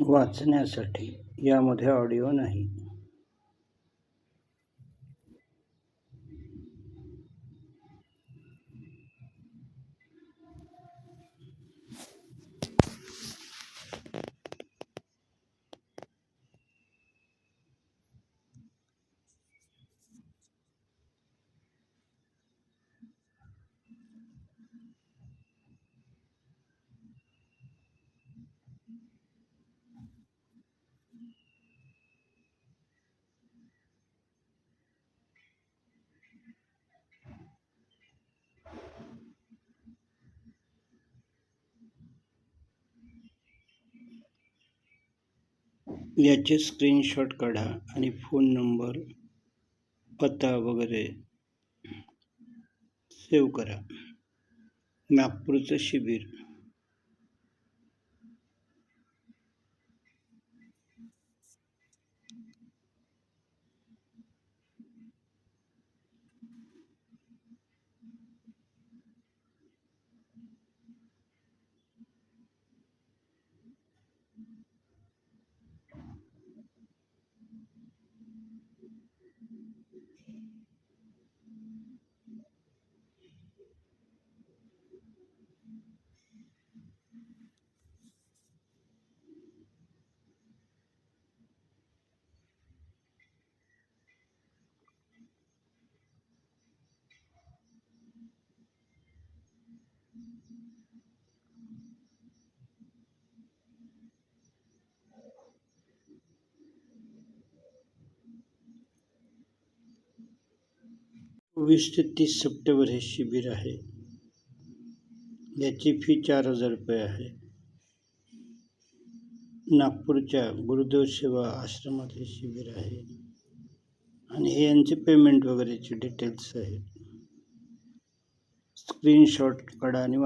वाचण्यासाठी. यामध्ये ऑडिओ नाही. याचे स्क्रीनशॉट काढा आणि फोन नंबर पत्ता वगैरे सेव्ह करा. नागपूरचं शिबिर. वीस ते तीस सप्टेंबर हे। शिबिर आहे याची फ़ी चार हज़ार रुपये आहे नागपूरच्या गुरुदेव सेवा आश्रमात हे शिबिर आहे. आणि हे यांचे पेमेंट वगैरेचे डिटेल्स आहेत. screenshot kada ni.